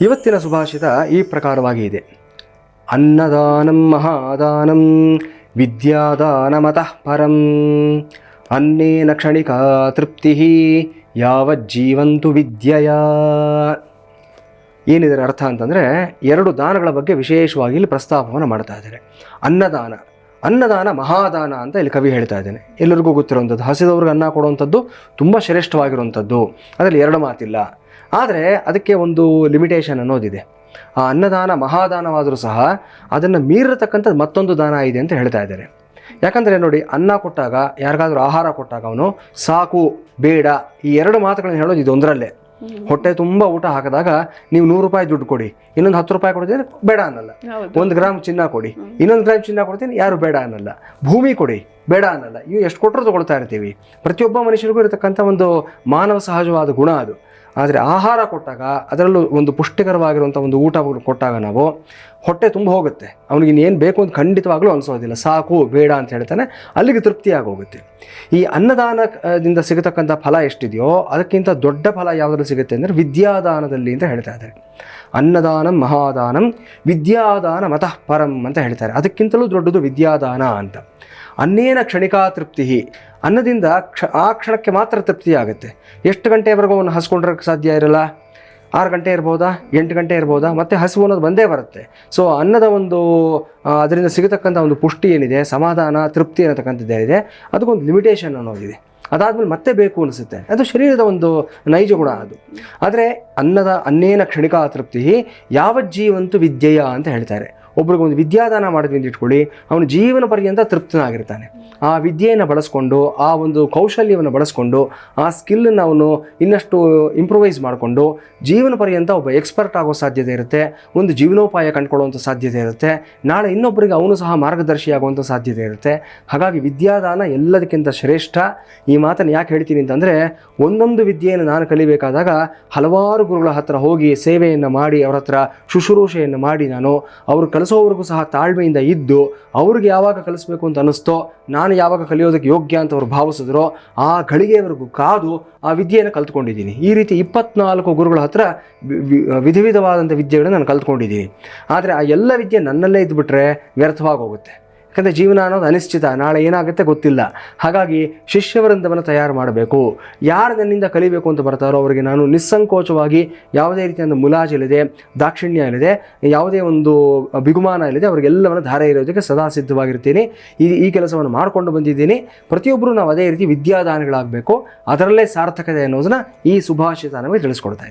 ಇವತ್ತಿನ ಸುಭಾಷಿತ ಈ ಪ್ರಕಾರವಾಗಿ ಇದೆ. ಅನ್ನದಾನಂ ಮಹಾದಾನಂ ವಿದ್ಯಾದಾನಮತಃ ಪರಂ. ಅನ್ನೇನ ಕ್ಷಣಿಕ ತೃಪ್ತಿ ಯಾವಜ್ಜೀವಂತು ವಿದ್ಯೆಯ. ಏನಿದರ ಅರ್ಥ ಅಂತಂದರೆ ಎರಡು ದಾನಗಳ ಬಗ್ಗೆ ವಿಶೇಷವಾಗಿ ಇಲ್ಲಿ ಪ್ರಸ್ತಾಪವನ್ನು ಮಾಡ್ತಾ ಇದ್ದಾರೆ. ಅನ್ನದಾನ. ಅನ್ನದಾನ, ಮಹಾದಾನ ಅಂತ ಇಲ್ಲಿ ಕವಿ ಹೇಳ್ತಾ ಇದ್ದೇನೆ. ಎಲ್ಲರಿಗೂ ಗೊತ್ತಿರುವಂಥದ್ದು, ಹಸಿದವ್ರಿಗೆ ಅನ್ನ ಕೊಡುವಂಥದ್ದು ತುಂಬ ಶ್ರೇಷ್ಠವಾಗಿರುವಂಥದ್ದು. ಅದರಲ್ಲಿ ಎರಡು ಮಾತಿಲ್ಲ. ಆದರೆ ಅದಕ್ಕೆ ಒಂದು ಲಿಮಿಟೇಷನ್ ಅನ್ನೋದಿದೆ. ಆ ಅನ್ನದಾನ, ಮಹಾದಾನವಾದರೂ ಸಹ ಅದನ್ನು ಮೀರಿರತಕ್ಕಂಥದ್ದು ಮತ್ತೊಂದು ದಾನ ಇದೆ ಅಂತ ಹೇಳ್ತಾ ಇದ್ದಾರೆ. ಯಾಕಂದರೆ ನೋಡಿ, ಅನ್ನ ಕೊಟ್ಟಾಗ, ಯಾರಿಗಾದರೂ ಆಹಾರ ಕೊಟ್ಟಾಗ ಅವನು ಸಾಕು, ಬೇಡ ಈ ಎರಡು ಮಾತುಗಳನ್ನು ಹೇಳೋದು ಇದು ಒಂದರಲ್ಲೇ ಹೊಟ್ಟೆ ತುಂಬ ಊಟ ಹಾಕಿದಾಗ ನೀವು ನೂರು ರೂಪಾಯಿ ದುಡ್ಡು ಕೊಡಿ ಇನ್ನೊಂದು ಹತ್ತು ರೂಪಾಯಿ ಕೊಡ್ತೀನಿ ಬೇಡ ಅನ್ನಲ್ಲ. ಒಂದು ಗ್ರಾಮ್ ಚಿನ್ನ ಕೊಡಿ ಇನ್ನೊಂದು ಗ್ರಾಮ್ ಚಿನ್ನ ಕೊಡ್ತೀನಿ ಯಾರು ಬೇಡ ಅನ್ನಲ್ಲ. ಭೂಮಿ ಕೊಡಿ ಬೇಡ ಅನ್ನಲ್ಲ. ಇವು ಎಷ್ಟು ಕೊಟ್ಟರು ತಗೊಳ್ತಾ ಇರ್ತೀವಿ. ಪ್ರತಿಯೊಬ್ಬ ಮನುಷ್ಯರಿಗೂ ಇರತಕ್ಕಂಥ ಒಂದು ಮಾನವ ಸಹಜವಾದ ಗುಣ ಅದು. ಆದರೆ ಆಹಾರ ಕೊಟ್ಟಾಗ ಅದರಲ್ಲೂ ಒಂದು ಪುಷ್ಟಿಕರವಾಗಿರುವಂಥ ಒಂದು ಊಟ ಕೊಟ್ಟಾಗ ನಾವು ಹೊಟ್ಟೆ ತುಂಬ ಹೋಗುತ್ತೆ. ಅವನಿಗೆ ಇನ್ನೇನು ಬೇಕು ಅಂತ ಖಂಡಿತವಾಗ್ಲೂ ಅನಿಸೋದಿಲ್ಲ. ಸಾಕು, ಬೇಡ ಅಂತ ಹೇಳ್ತಾನೆ. ಅಲ್ಲಿಗೆ ತೃಪ್ತಿಯಾಗಿ ಹೋಗುತ್ತೆ ಈ ಅನ್ನದಾನದಿಂದ ಸಿಗತಕ್ಕಂಥ ಫಲ ಎಷ್ಟಿದೆಯೋ ಅದಕ್ಕಿಂತ ದೊಡ್ಡ ಫಲ ಯಾವುದ್ರಲ್ಲಿ ಸಿಗುತ್ತೆ ಅಂದರೆ ವಿದ್ಯಾದಾನದಲ್ಲಿ ಅಂತ ಹೇಳ್ತಾ ಇದ್ದಾರೆ. ಅನ್ನದಾನಂ ಮಹಾದಾನಂ, ವಿದ್ಯಾದಾನ ಮತಃ ಪರಂ ಅಂತ ಹೇಳ್ತಾರೆ. ಅದಕ್ಕಿಂತಲೂ ದೊಡ್ಡದು ವಿದ್ಯಾದಾನ ಅಂತ. ಅನ್ನೇನ ಕ್ಷಣಿಕಾ ತೃಪ್ತಿ ಅನ್ನದಿಂದ ಕ್ಷ, ಆ ಕ್ಷಣಕ್ಕೆ ಮಾತ್ರ ತೃಪ್ತಿ ಆಗುತ್ತೆ. ಎಷ್ಟು ಗಂಟೆವರೆಗೂ ಅವನು ಹಸ್ಕೊಂಡ್ರಕ್ಕೆ ಸಾಧ್ಯ ಇರಲ್ಲ? ಆರು ಗಂಟೆ ಇರ್ಬೋದಾ? ಎಂಟು ಗಂಟೆ ಇರ್ಬೋದಾ? ಮತ್ತು ಹಸಿವು ಅನ್ನೋದು ಬಂದೇ ಬರುತ್ತೆ. ಸೊ ಅನ್ನದ ಒಂದು ಅದರಿಂದ ಸಿಗತಕ್ಕಂಥ ಒಂದು ಪುಷ್ಟಿ ಏನಿದೆ, ಸಮಾಧಾನ, ತೃಪ್ತಿ ಅನ್ನತಕ್ಕಂಥದ್ದು ಏನಿದೆ ಅದಕ್ಕೊಂದು ಲಿಮಿಟೇಷನ್ ಅನ್ನೋದಿದೆ. ಅದಾದಮೇಲೆ ಮತ್ತೆ ಬೇಕು ಅನಿಸುತ್ತೆ. ಅದು ಶರೀರದ ಒಂದು ನೈಜ ಗುಣ ಅದು. ಆದರೆ ಅನ್ನದ ಅನ್ನೇನ ಕ್ಷಣಿಕ ತೃಪ್ತಿ ಜೀವಂತು ವಿದ್ಯೆಯ ಅಂತ ಹೇಳ್ತಾರೆ. ಒಬ್ರಿಗೆ ಒಂದು ವಿದ್ಯಾದಾನ ಮಾಡಿದ್ವಿ ಅಂತ ಇಟ್ಕೊಳ್ಳಿ, ಅವನು ಜೀವನ ಪರ್ಯಂತ ತೃಪ್ತನಾಗಿರ್ತಾನೆ. ಆ ವಿದ್ಯೆಯನ್ನು ಬಳಸ್ಕೊಂಡು, ಆ ಒಂದು ಕೌಶಲ್ಯವನ್ನು ಬಳಸ್ಕೊಂಡು, ಆ ಸ್ಕಿಲ್ಲನ್ನು ಅವನು ಇನ್ನಷ್ಟು ಇಂಪ್ರೂವೈಸ್ ಮಾಡಿಕೊಂಡು, ಜೀವನ ಪರ್ಯಂತ ಒಬ್ಬ ಎಕ್ಸ್ಪರ್ಟ್ ಆಗೋ ಸಾಧ್ಯತೆ ಇರುತ್ತೆ, ಒಂದು ಜೀವನೋಪಾಯ ಕಂಡುಕೊಳ್ಳುವಂಥ ಸಾಧ್ಯತೆ ಇರುತ್ತೆ, ನಾಳೆ ಇನ್ನೊಬ್ಬರಿಗೆ ಅವನು ಸಹ ಮಾರ್ಗದರ್ಶಿ ಆಗುವಂಥ ಸಾಧ್ಯತೆ ಇರುತ್ತೆ. ಹಾಗಾಗಿ ವಿದ್ಯಾದಾನ ಎಲ್ಲದಕ್ಕಿಂತ ಶ್ರೇಷ್ಠ. ಈ ಮಾತನ್ನು ಯಾಕೆ ಹೇಳ್ತೀನಿ ಅಂತಂದರೆ, ಒಂದೊಂದು ವಿದ್ಯೆಯನ್ನು ನಾನು ಕಲಿಬೇಕಾದಾಗ ಹಲವಾರು ಗುರುಗಳ ಹತ್ರ ಹೋಗಿ ಸೇವೆಯನ್ನು ಮಾಡಿ, ಅವರ ಹತ್ರ ಶುಶ್ರೂಷೆಯನ್ನು ಮಾಡಿ ನಾನು, ಅವರು ಕಲಿಸೋವರೆಗೂ ಸಹ ತಾಳ್ಮೆಯಿಂದ ಇದ್ದು ಅವ್ರಿಗೆ ಯಾವಾಗ ಕಲಿಸ್ಬೇಕು ಅಂತ ಅನ್ನಿಸ್ತೋ, ನಾನು ಯಾವಾಗ ಕಲಿಯೋದಕ್ಕೆ ಯೋಗ್ಯ ಅಂತ ಅವ್ರು ಭಾವಿಸಿದ್ರೋ, ಆ ಗಳಿಗೆಯವರೆಗೂ ಕಾದು ಆ ವಿದ್ಯೆಯನ್ನು ಕಲ್ತ್ಕೊಂಡಿದ್ದೀನಿ. ಈ ರೀತಿ ಇಪ್ಪತ್ನಾಲ್ಕು ಗುರುಗಳ ಹತ್ರ ವಿಧ ವಿಧವಾದಂಥ ವಿದ್ಯೆಗಳನ್ನು ನಾನು ಕಲ್ತ್ಕೊಂಡಿದ್ದೀನಿ. ಆದರೆ ಆ ಎಲ್ಲ ವಿದ್ಯೆ ನನ್ನಲ್ಲೇ ಇದ್ದುಬಿಟ್ರೆ ವ್ಯರ್ಥವಾಗಿ ಹೋಗುತ್ತೆ ಯಾಕಂದರೆ ಜೀವನ ಅನ್ನೋದು ಅನಿಶ್ಚಿತ, ನಾಳೆ ಏನಾಗುತ್ತೆ ಗೊತ್ತಿಲ್ಲ. ಹಾಗಾಗಿ ಶಿಷ್ಯವೃಂದವನ್ನು ತಯಾರು ಮಾಡಬೇಕು. ಯಾರು ನನ್ನಿಂದ ಕಲಿಬೇಕು ಅಂತ ಬರ್ತಾರೋ ಅವರಿಗೆ ನಾನು ನಿಸ್ಸಂಕೋಚವಾಗಿ ಯಾವುದೇ ರೀತಿಯ ಮುಲಾಜಿಲ್ಲದೆ ದಾಕ್ಷಿಣ್ಯ ಇಲ್ಲದೆ, ಯಾವುದೇ ಒಂದು ಬಿಗುಮಾನ ಇಲ್ಲದೆ ಅವರಿಗೆಲ್ಲವನ್ನು ಧಾರೆ ಇರೋದಕ್ಕೆ ಸದಾ ಸಿದ್ಧವಾಗಿರ್ತೀನಿ. ಈ ಈ ಕೆಲಸವನ್ನು ಮಾಡಿಕೊಂಡು ಬಂದಿದ್ದೀನಿ. ಪ್ರತಿಯೊಬ್ಬರು ನಾವು ಅದೇ ರೀತಿ ವಿದ್ಯಾದಾನಗಳಾಗಬೇಕು. ಅದರಲ್ಲೇ ಸಾರ್ಥಕತೆ ಅನ್ನೋದನ್ನ ಈ ಸುಭಾಷಿತ ನಮಗೆ